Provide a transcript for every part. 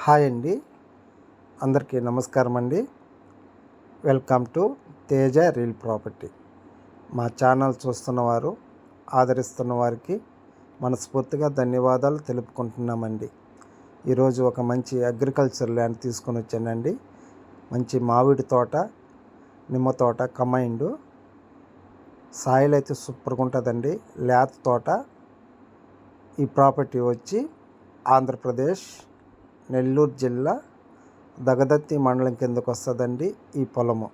Hi అండి. అందరికీ నమస్కారం అండి. Welcome to Teja real property. మా ఛానల్ చూస్తున్నవారు ఆదరిస్తున్న వారికి మనస్ఫూర్తిగా ధన్యవాదాలు తెలుపుకుంటున్నామండి. ఈరోజు ఒక మంచి అగ్రికల్చర్ ల్యాండ్ తీసుకొని వచ్చానండి. మంచి మామిడి తోట నిమ్మ తోట కమైండ్ సాయిల్ అయితే సూపర్గా ఉంటుందండి. లేత తోట. ఈ ప్రాపర్టీ వచ్చి ఆంధ్రప్రదేశ్ నెల్లూరు జిల్లా దగదత్తి మండలం కిందకు వస్తుందండి ఈ పొలము.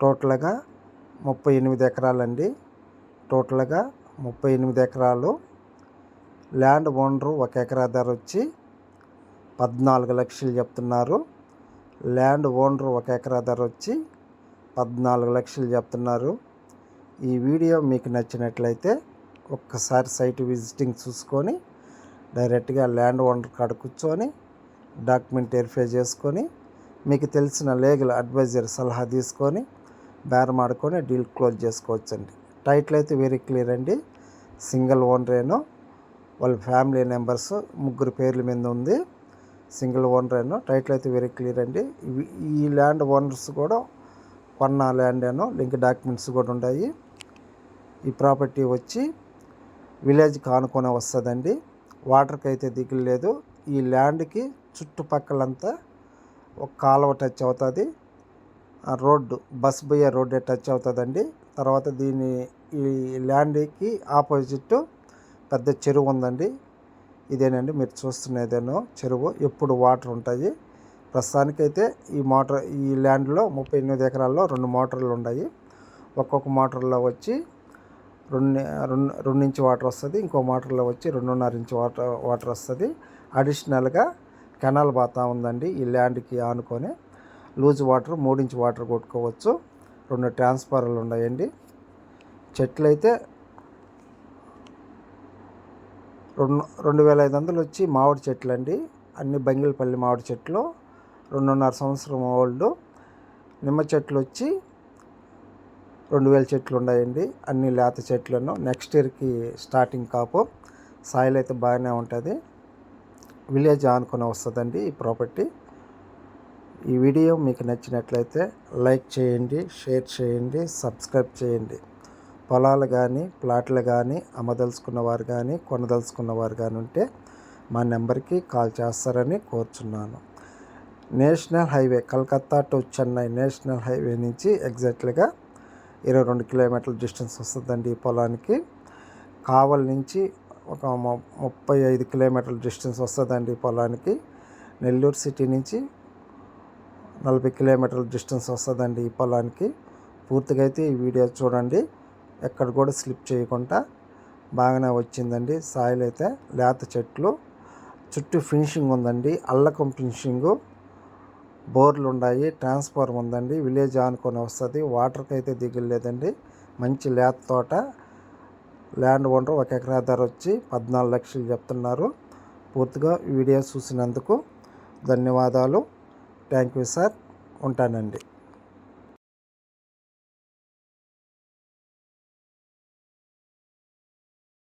టోటల్గా ముప్పై ఎనిమిది ఎకరాలండి. టోటల్గా ముప్పై ఎనిమిది ఎకరాలు ల్యాండ్ ఓనరు ఒక ఎకరా ధర వచ్చి పద్నాలుగు లక్షలు చెప్తున్నారు. ల్యాండ్ ఓనరు ఒక ఎకరా ధర వచ్చి పద్నాలుగు లక్షలు చెప్తున్నారు. ఈ వీడియో మీకు నచ్చినట్లయితే ఒక్కసారి సైట్ విజిటింగ్ చూసుకొని డైరెక్ట్గా ల్యాండ్ ఓనర్ కాడ కూర్చొని డాక్యుమెంట్ వెరిఫై చేసుకొని మీకు తెలిసిన లీగల్ అడ్వైజర్ సలహా తీసుకొని బేరం ఆడుకొని డీల్ క్లోజ్ చేసుకోవచ్చండి. టైటిల్ అయితే వెరీ క్లియర్ అండి. సింగిల్ ఓనరేనో వాళ్ళ ఫ్యామిలీ మెంబర్స్ ముగ్గురు పేర్ల మీద ఉంది. సింగిల్ ఓనరేనో టైటిల్ అయితే వెరీ క్లియర్ అండి. ఈ ల్యాండ్ ఓనర్స్ కూడా కొన్న ల్యాండ్ ఏనో లింక్ డాక్యుమెంట్స్ కూడా ఉన్నాయి ఈ ప్రాపర్టీ వచ్చి విలేజ్కి ఆనుకొని వస్తుందండి వాటర్కి అయితే దిగులేదు ఈ ల్యాండ్కి చుట్టుపక్కలంతా ఒక కాలువ టచ్ అవుతుంది. రోడ్డు బస్ పోయే రోడ్డే టచ్ అవుతుందండి. తర్వాత దీని ఈ ల్యాండ్కి ఆపోజిట్ పెద్ద చెరువు ఉందండి. ఇదేనండి మీరు చూస్తున్నదేనో చెరువు. ఎప్పుడు వాటర్ ఉంటాయి. ప్రస్తుతానికైతే ఈ మోటార్ ఈ ల్యాండ్లో ముప్పై ఎనిమిది ఎకరాల్లో రెండు మోటార్లు ఉన్నాయి. ఒక్కొక్క మోటార్లో వచ్చి రెండు రెండు రెండు ఇంచు వాటర్ వస్తుంది ఇంకో మోటార్లో వచ్చి రెండున్నర ఇంచు వాటర్ వాటర్ వస్తుంది. అడిషనల్గా కెనాల్ బాతా ఉందండి ఈ ల్యాండ్కి ఆనుకొని లూజ్ వాటర్ మూడు ఇంచు వాటర్ కొట్టుకోవచ్చు. రెండు ట్రాన్స్ఫార్మర్లు ఉన్నాయండి. చెట్లు అయితే రెండు రెండు వేల ఐదు వందలు వచ్చి మామిడి చెట్లు అండి అన్ని బంగిలపల్లి మామిడి చెట్లు రెండున్నర సంవత్సరం ఓల్డ్. నిమ్మ చెట్లు వచ్చి రెండు వేల చెట్లు ఉన్నాయండి అన్ని లేత చెట్లను నెక్స్ట్ ఇయర్కి స్టార్టింగ్ కాపు. సాయిల్ అయితే బాగానే ఉంటుంది. విలేజ్ ఆనుకొని వస్తుందండి ఈ ప్రాపర్టీ ఈ వీడియో మీకు నచ్చినట్లయితే లైక్ చేయండి షేర్ చేయండి సబ్స్క్రైబ్ చేయండి. పొలాలు కానీ ప్లాట్లు కానీ అమ్మదలుచుకున్న వారు కానీ కొనదలుచుకున్న వారు కానీ ఉంటే మా నెంబర్కి కాల్ చేస్తారని కోరుచున్నాను. National highway Calcutta to Chennai national highway నుంచి ఎగ్జాక్ట్లీగా ఇరవై రెండు కిలోమీటర్ల డిస్టెన్స్ వస్తుందండి ఈ పొలానికి. కావల్ నుంచి ఒక ముప్పై ఐదు కిలోమీటర్ల డిస్టెన్స్ వస్తుందండి ఈ పొలానికి. నెల్లూరు సిటీ నుంచి నలభై కిలోమీటర్ల డిస్టెన్స్ వస్తుందండి ఈ పొలానికి. పూర్తిగా అయితే ఈ వీడియో చూడండి. ఎక్కడ కూడా స్లిప్ చేయకుండా బాగానే వచ్చిందండి. సాయిల్ అయితే లేత చెట్లు. చుట్టూ ఫినిషింగ్ ఉందండి. అల్లకం ఫినిషింగు. బోర్లు ఉన్నాయి ట్రాన్స్ఫార్మ్ ఉందండి. విలేజ్ ఆనుకొని వస్తుంది. వాటర్కి అయితే దిగులేదండి మంచి లేత తోట. ల్యాండ్ ఓనర్ ఒక ఎకరా ధర వచ్చి పద్నాలుగు లక్షలు చెప్తున్నారు. పూర్తిగా వీడియో చూసినందుకు ధన్యవాదాలు. Thank you sir. ఉంటానండి.